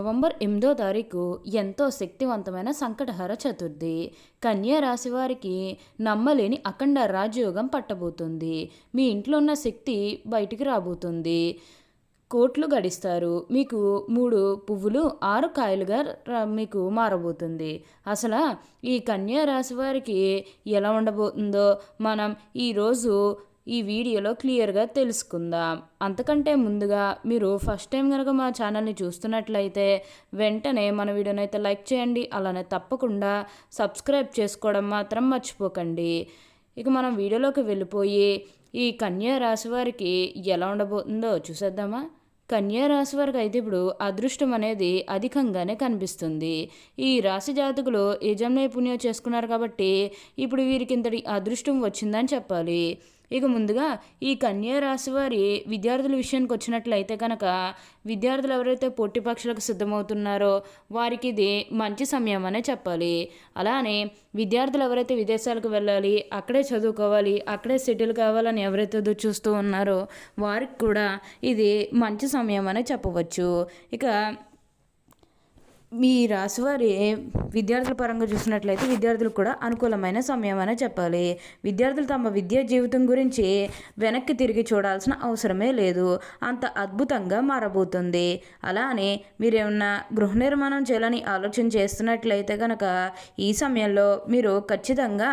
November ఎనిమిదో తారీఖు ఎంతో శక్తివంతమైన సంకటహర చతుర్థి. కన్యా రాశి వారికి నమ్మలేని అఖండ రాజయోగం పట్టబోతుంది. మీ ఇంట్లో ఉన్న శక్తి బయటికి రాబోతుంది. కోట్లు గడిస్తారు. మీకు మూడు పువ్వులు ఆరు కాయలుగా రా- మీకు మారబోతుంది. అసలు ఈ కన్యా రాశి వారికి ఎలా ఉండబోతుందో మనం ఈరోజు ఈ వీడియోలో క్లియర్గా తెలుసుకుందాం. అంతకంటే ముందుగా మీరు ఫస్ట్ టైం కనుక మా ఛానల్ని చూస్తున్నట్లయితే వెంటనే మన వీడియోని అయితే లైక్ చేయండి అలానే తప్పకుండా సబ్స్క్రైబ్ చేసుకోవడం మాత్రం మర్చిపోకండి. ఇక మనం వీడియోలోకి వెళ్ళిపోయి ఈ కన్యా రాశి వారికి ఎలా ఉండబోతుందో చూసేద్దామా? కన్యా రాశి వారికి అయితే ఇప్పుడు అదృష్టం అనేది అధికంగానే కనిపిస్తుంది. ఈ రాశి జాతకులు యజం నైపుణ్యం చేసుకున్నారు కాబట్టి ఇప్పుడు వీరికి ఇంతటి అదృష్టం వచ్చిందని చెప్పాలి. ఇక ముందుగా ఈ కన్యా రాశి వారి విద్యార్థుల విషయానికి వచ్చినట్లయితే కనుక విద్యార్థులు ఎవరైతే పొట్టి పక్షులకు సిద్ధమవుతున్నారో వారికి ఇది మంచి సమయం అనే చెప్పాలి. అలానే విద్యార్థులు ఎవరైతే విదేశాలకు వెళ్ళాలి అక్కడే చదువుకోవాలి అక్కడే సెటిల్ కావాలని ఎవరైతే ఎదురు చూస్తూ ఉన్నారో వారికి కూడా ఇది మంచి సమయం అనే చెప్పవచ్చు. ఇక మీ రాశివారి విద్యార్థుల పరంగా చూసినట్లయితే విద్యార్థులకు కూడా అనుకూలమైన సమయం అనే చెప్పాలి. విద్యార్థులు తమ విద్యా జీవితం గురించి వెనక్కి తిరిగి చూడాల్సిన అవసరమే లేదు. అంత అద్భుతంగా మారబోతుంది. అలానే మీరేమన్నా గృహ నిర్మాణం చేయాలని ఆలోచన చేస్తున్నట్లయితే కనుక ఈ సమయంలో మీరు ఖచ్చితంగా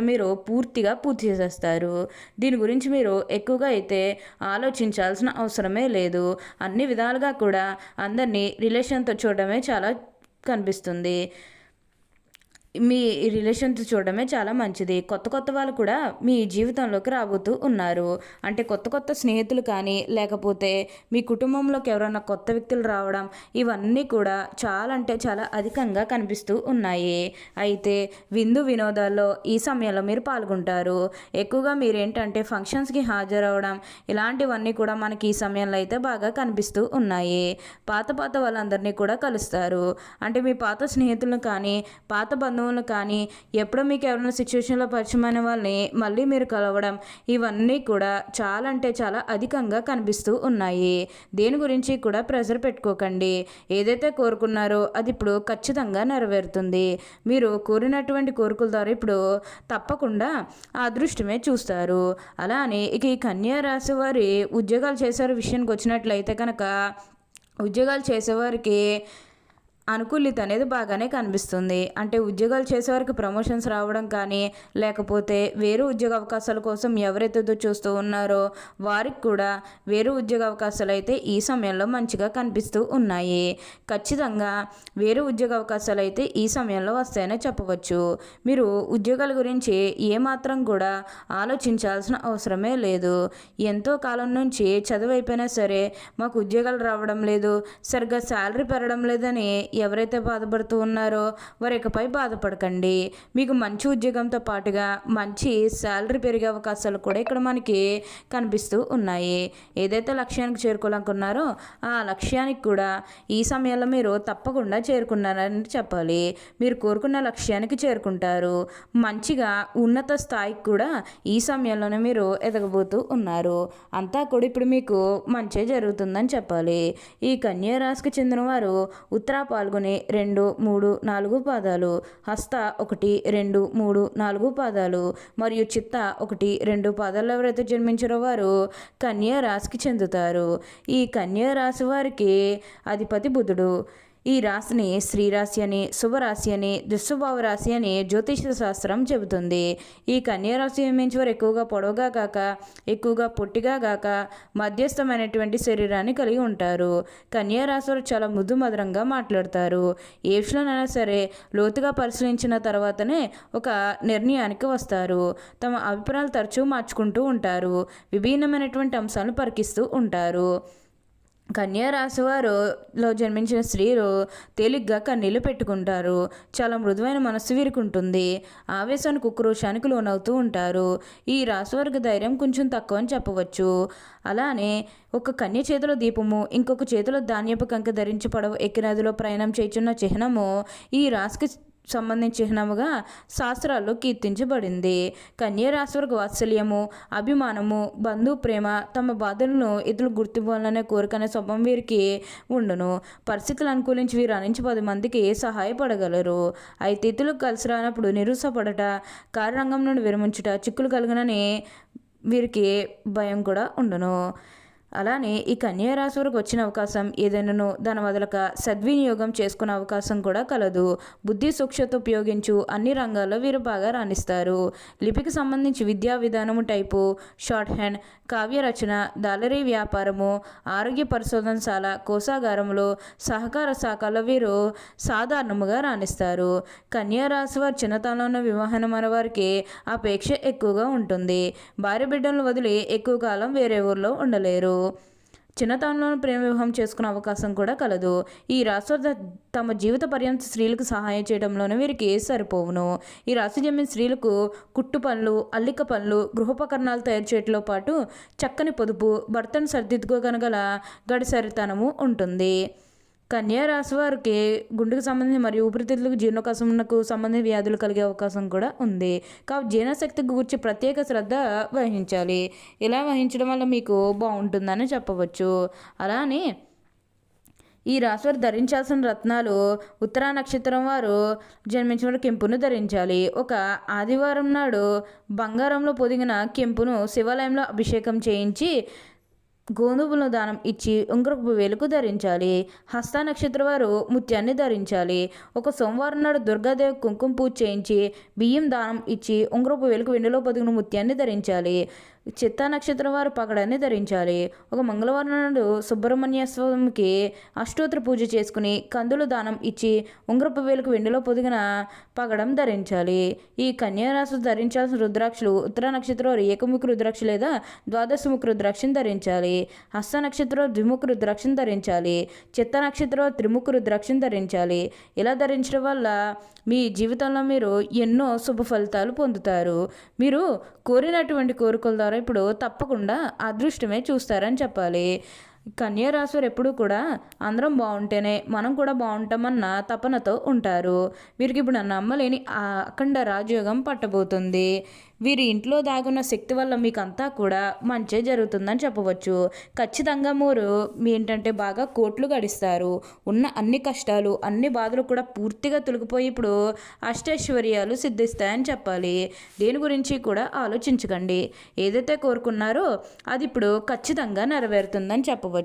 మీరు పూర్తిగా పూర్తి చేసేస్తారు. దీని గురించి మీరు ఎక్కువగా అయితే ఆలోచించాల్సిన అవసరమే లేదు. అన్ని విధాలుగా కూడా అందరినీ రిలేషన్తో చూడడమే చాలా కనిపిస్తుంది. మీ రిలేషన్స్ చూడడమే చాలా మంచిది. కొత్త కొత్త వాళ్ళు కూడా మీ జీవితంలోకి రాబోతూ ఉన్నారు. అంటే కొత్త కొత్త స్నేహితులు కానీ లేకపోతే మీ కుటుంబంలోకి ఎవరైనా కొత్త వ్యక్తులు రావడం ఇవన్నీ కూడా చాలా అంటే చాలా అధికంగా కనిపిస్తూ ఉన్నాయి. అయితే విందు వినోదాల్లో ఈ సమయంలో మీరు పాల్గొంటారు. ఎక్కువగా మీరేంటంటే ఫంక్షన్స్కి హాజరవడం ఇలాంటివన్నీ కూడా మనకి ఈ సమయంలో అయితే బాగా కనిపిస్తూ ఉన్నాయి. పాత పాత వాళ్ళందరినీ కూడా కలుస్తారు. అంటే మీ పాత స్నేహితులను కానీ పాత బంధువులను కానీ ఎప్పుడో మీకు ఎవరైనా సిచ్యువేషన్లో పరిచయమైన వాళ్ళని మళ్ళీ మీరు కలవడం ఇవన్నీ కూడా చాలా అంటే చాలా అధికంగా కనిపిస్తూ ఉన్నాయి. దేని గురించి కూడా ప్రెజర్ పెట్టుకోకండి. ఏదైతే కోరుకున్నారో అది ఇప్పుడు ఖచ్చితంగా నెరవేరుతుంది. మీరు కోరినటువంటి కోరికల ద్వారా ఇప్పుడు తప్పకుండా అదృష్టమే చూస్తారు. అలానే ఇక ఈ కన్యా రాశి వారి ఉద్యోగాలు చేసే విషయానికి వచ్చినట్లయితే కనుక ఉద్యోగాలు చేసేవారికి అనుకూలిత అనేది బాగానే కనిపిస్తుంది. అంటే ఉద్యోగాలు చేసేవారికి ప్రమోషన్స్ రావడం కానీ లేకపోతే వేరే ఉద్యోగ అవకాశాల కోసం ఎవరైతే ఎదురు చూస్తూ ఉన్నారో వారికి కూడా వేరే ఉద్యోగ అవకాశాలు అయితే ఈ సమయంలో మంచిగా కనిపిస్తూ ఉన్నాయి. ఖచ్చితంగా వేరే ఉద్యోగ అవకాశాలు అయితే ఈ సమయంలో వస్తాయనే చెప్పవచ్చు. మీరు ఉద్యోగాల గురించి ఏమాత్రం కూడా ఆలోచించాల్సిన అవసరమే లేదు. ఎంతో కాలం నుంచి చదువు అయిపోయినా సరే మాకు ఉద్యోగాలు రావడం లేదు సరిగ్గా శాలరీ పెరగడం లేదని ఎవరైతే బాధపడుతూ ఉన్నారో వారు ఇకపై బాధపడకండి. మీకు మంచి ఉద్యోగంతో పాటుగా మంచి శాలరీ పెరిగే అవకాశాలు కూడా ఇక్కడ మనకి కనిపిస్తూ ఉన్నాయి. ఏదైతే లక్ష్యానికి చేరుకోవాలనుకున్నారో ఆ లక్ష్యానికి కూడా ఈ సమయంలో మీరు తప్పకుండా చేరుకున్నారని చెప్పాలి. మీరు కోరుకున్న లక్ష్యానికి చేరుకుంటారు. మంచిగా ఉన్నత స్థాయికి కూడా ఈ సమయంలోనే మీరు ఎదగబోతూ ఉన్నారు. అంతా కూడా ఇప్పుడు మీకు మంచి జరుగుతుందని చెప్పాలి. ఈ కన్యా రాశికి చెందిన వారు ఉత్తరాపాలు పాల్గొనే రెండు మూడు నాలుగు పాదాలు హస్త ఒకటి రెండు మూడు నాలుగు పాదాలు మరియు చిత్త ఒకటి రెండు పాదాలు ఎవరైతే జన్మించారో వారు కన్యా రాశికి చెందుతారు. ఈ కన్యా రాశి వారికి అధిపతి బుధుడు. ఈ రాశిని శ్రీరాశి అని శుభరాశి అని దుస్సుభావ రాశి అని జ్యోతిష శాస్త్రం చెబుతుంది. ఈ కన్యారాశి మించి వారు ఎక్కువగా పొడవుగా కాక ఎక్కువగా పొట్టిగా కాక మధ్యస్థమైనటువంటి శరీరాన్ని కలిగి ఉంటారు. కన్యారాశి వారు చాలా ముద్దు మధురంగా మాట్లాడతారు. ఏ విషయంలోనైనా సరే లోతుగా పరిశీలించిన తర్వాతనే ఒక నిర్ణయానికి వస్తారు. తమ అభిప్రాయాలు తరచూ మార్చుకుంటూ ఉంటారు. విభిన్నమైనటువంటి అంశాలను పరికిస్తూ ఉంటారు. కన్యా రాశి వారులో జన్మించిన స్త్రీలు తేలిగ్గా కన్నీళ్ళు పెట్టుకుంటారు. చాలా మృదువైన మనస్సు వీరికి ఉంటుంది ఆవేశానికి ఉక్రోషానికి లోనవుతూ ఉంటారు. ఈ రాశి వారికి ధైర్యం కొంచెం తక్కువ అని చెప్పవచ్చు. అలానే ఒక కన్య చేతిలో దీపము ఇంకొక చేతిలో ధాన్యపు కంక ధరించి పడవ ఎక్కినదిలో ప్రయాణం చేయుచున్న చిహ్నము ఈ రాశికి సంబంధించిన చిహ్నముగా శాస్త్రాల్లో కీర్తించబడింది. కన్యరాశివరకు వాత్సల్యము అభిమానము బంధు ప్రేమ తమ బాధలను ఇతరులు గుర్తింపాలనే కోరికనే స్వభావం వీరికి ఉండును. పరిస్థితులు అనుకూలించి వీరు అనించి పది మందికి సహాయపడగలరు. అయితే ఇతరులకు కలిసి రానప్పుడు నిరుసపడట కారణంగం నుండి విరమించుట చిక్కులు కలుగునని వీరికి భయం కూడా ఉండను. అలానే ఈ కన్యా రాశి వరకు వచ్చిన అవకాశం ఏదైనాను దాని వదలక సద్వినియోగం చేసుకునే అవకాశం కూడా కలదు. బుద్ధి సూక్ష్మత ఉపయోగించు అన్ని రంగాల్లో వీరు బాగా రాణిస్తారు. లిపికి సంబంధించి విద్యా విధానము టైపు షార్ట్ హ్యాండ్ కావ్య రచన దాలరీ వ్యాపారము ఆరోగ్య పరిశోధనశాల కోసాగారంలో సహకార శాఖలో వీరు సాధారణముగా రాణిస్తారు. కన్యా రాశి వారి చిన్నతనంలో వివాహం మన వారికి అపేక్ష ఎక్కువగా ఉంటుంది. భార్య బిడ్డలను వదిలి ఎక్కువ కాలం వేరే ఊర్లో ఉండలేరు. చిన్నతనంలో ప్రేమ వివాహం చేసుకునే అవకాశం కూడా కలదు. ఈ రాశి తమ జీవిత పర్యంత స్త్రీలకు సహాయం చేయడంలోనే వీరికి సరిపోవును? ఈ రాశి జమ్మిన స్త్రీలకు కుట్టు పనులు అల్లిక పనులు గృహోపకరణాలు తయారు చేయడంలో పాటు చక్కని పొదుపు భర్తను సర్దిద్దుకోగనగల గడిసరితనము ఉంటుంది. రాశి వారికి గుండెకు సంబంధించి మరియు ఊపిరితిత్తులకు జీర్ణకోశంకు సంబంధించిన వ్యాధులు కలిగే అవకాశం కూడా ఉంది. కాబట్టి జీర్ణశక్తి గురించి ప్రత్యేక శ్రద్ధ వహించాలి. ఇలా వహించడం వల్ల మీకు బాగుంటుందని చెప్పవచ్చు. అలానే ఈ రాశివారు ధరించాల్సిన రత్నాలు ఉత్తరా నక్షత్రం వారు జన్మించిన కెంపును ధరించాలి. ఒక ఆదివారం నాడు బంగారంలో పొదిగిన కెంపును శివాలయంలో అభిషేకం చేయించి గోధుమలను దానం ఇచ్చి ఉంగరపు వేలుకు ధరించాలి. హస్త నక్షత్ర వారు ముత్యాన్ని ధరించాలి. ఒక సోమవారం నాడు దుర్గాదేవి కుంకుమ పూజ చేయించి బియ్యం దానం ఇచ్చి ఉంగరపు వేలుకు వెండిలో పొదిగిన ముత్యాన్ని ధరించాలి. చిత్తా నక్షత్రం వారు పగడాన్ని ధరించాలి. ఒక మంగళవారం నాడు సుబ్రహ్మణ్య స్వామికి అష్టోత్తర పూజ చేసుకుని కందులు దానం ఇచ్చి ఉంగరపు వేలకు వెండిలో పొదిగిన పగడం ధరించాలి. ఈ కన్యారాశి ధరించాల్సిన రుద్రాక్షలు ఉత్తర నక్షత్రం ఏకముఖ రుద్రాక్ష లేదా ద్వాదశముఖ రుద్రాక్షను ధరించాలి. హస్త నక్షత్రం ద్విముఖ రుద్రాక్షను ధరించాలి. చిత్త నక్షత్రం త్రిముఖ రుద్రాక్షను ధరించాలి. ఇలా ధరించడం వల్ల మీ జీవితంలో మీరు ఎన్నో శుభ ఫలితాలు పొందుతారు. మీరు కోరినటువంటి కోరికల ద్వారా ఇప్పుడు తప్పకుండా అదృష్టమే చూస్తారని చెప్పాలి. కన్యా ఎప్పుడూ కూడా అందరం బాగుంటేనే మనం కూడా బాగుంటామన్న తపనతో ఉంటారు. వీరికి ఇప్పుడు నమ్మలేని అఖండ రాజయోగం పట్టబోతుంది. వీరి ఇంట్లో దాగున్న శక్తి వల్ల మీకు అంతా కూడా మంచి జరుగుతుందని చెప్పవచ్చు. ఖచ్చితంగా మీరు మీ ఏంటంటే బాగా కోట్లు గడిస్తారు. ఉన్న అన్ని కష్టాలు అన్ని బాధలు కూడా పూర్తిగా తొలగిపోయి ఇప్పుడు అష్టైశ్వర్యాలు సిద్ధిస్తాయని చెప్పాలి. దేని గురించి కూడా ఆలోచించకండి. ఏదైతే కోరుకున్నారో అది ఇప్పుడు ఖచ్చితంగా నెరవేరుతుందని చెప్పవచ్చు.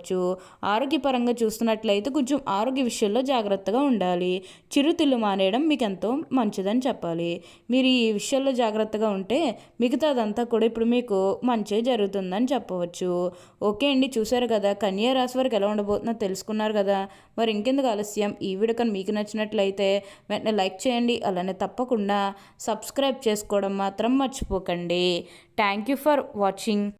ఆరోగ్యపరంగా చూస్తున్నట్లయితే కొంచెం ఆరోగ్య విషయంలో జాగ్రత్తగా ఉండాలి. చిరుతిల్లు మానేయడం మీకు ఎంతో మంచిదని చెప్పాలి. మీరు ఈ విషయంలో జాగ్రత్తగా ఉంటే మిగతాదంతా కూడా ఇప్పుడు మీకు మంచి జరుగుతుందని చెప్పవచ్చు. ఓకే అండి చూశారు కదా. కన్యా రాశి వారికి ఎలా ఉండబోతుందో తెలుసుకున్నారు కదా. మరి ఇంకెందుకు ఆలస్యం? ఈ వీడియో కానీ మీకు నచ్చినట్లయితే వెంటనే లైక్ చేయండి. అలానే తప్పకుండా సబ్స్క్రైబ్ చేసుకోవడం మాత్రం మర్చిపోకండి. Thank you for watching.